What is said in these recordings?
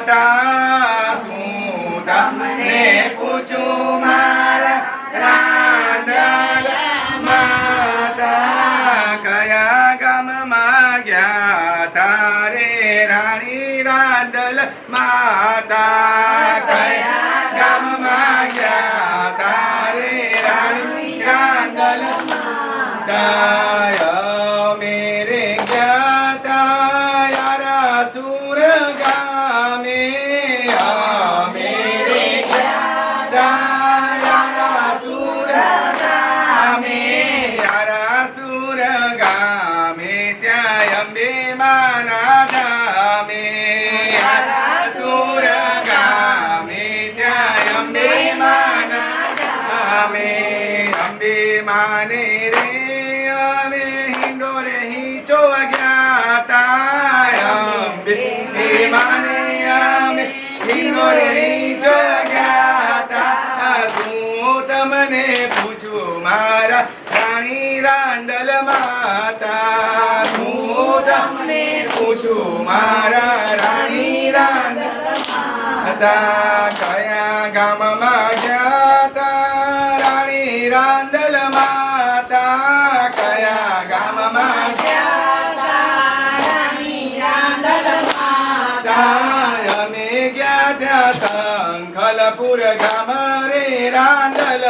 માતા શું તમને પૂછું મારા રાંદલ માતા કયા ગામમાં ગયા તારે રાણી રાંદલ માતા કયા ગામમાં ગયા તારે રાણી રાંદલ તાય માને રે અમે હિંડોળે હિંચો ગયા તા અંબે માને અમે હિંડોળે હિંચો ગયા તા શું તમને પૂછું, મારા રાણી રાંડલ માતા. શું તમને પૂછું, મારા રાણી રાંડલ હતા કયા ગામમાં ગયા શંખલપુર ગામ રે રાંદલ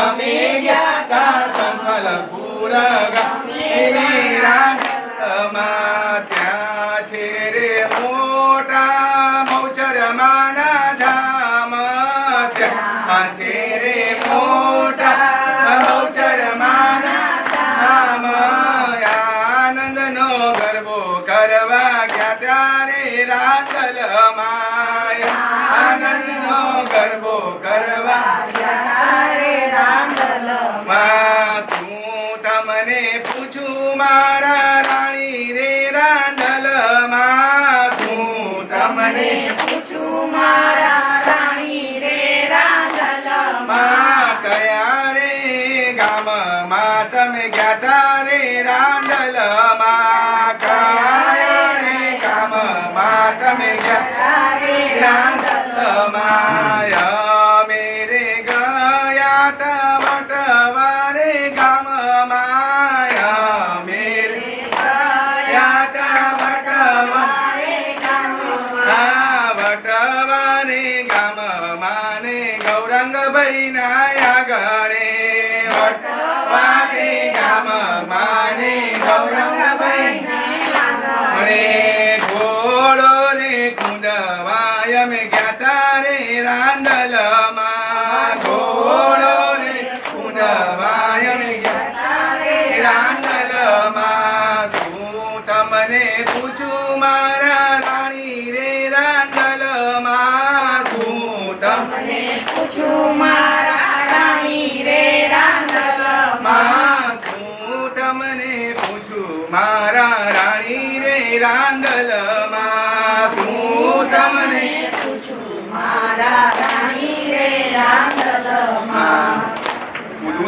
અમે ગયા ત્યાં શંખલપુર ગામ રે રાંદલ ત્યાં છે મોટા મૌચર માના ધામ ત્યાં છે રે મોટા મૌચર માના ધામ આનંદ નો ગરબો કરવા ગયા ત્યારે રાંદલ માય તમને પૂછું, મારા રાણી રે રાંડલમાં તમને માં કયા રે ગામમાં તમે ગયા તા રે રાંડલમાં રે ગામમાં તમે ગયા માય ગૌરંગભાઈ ના ગણે. વટવારે શું રે માં શું તમને પૂછું મારા રાણી રે રાંદલ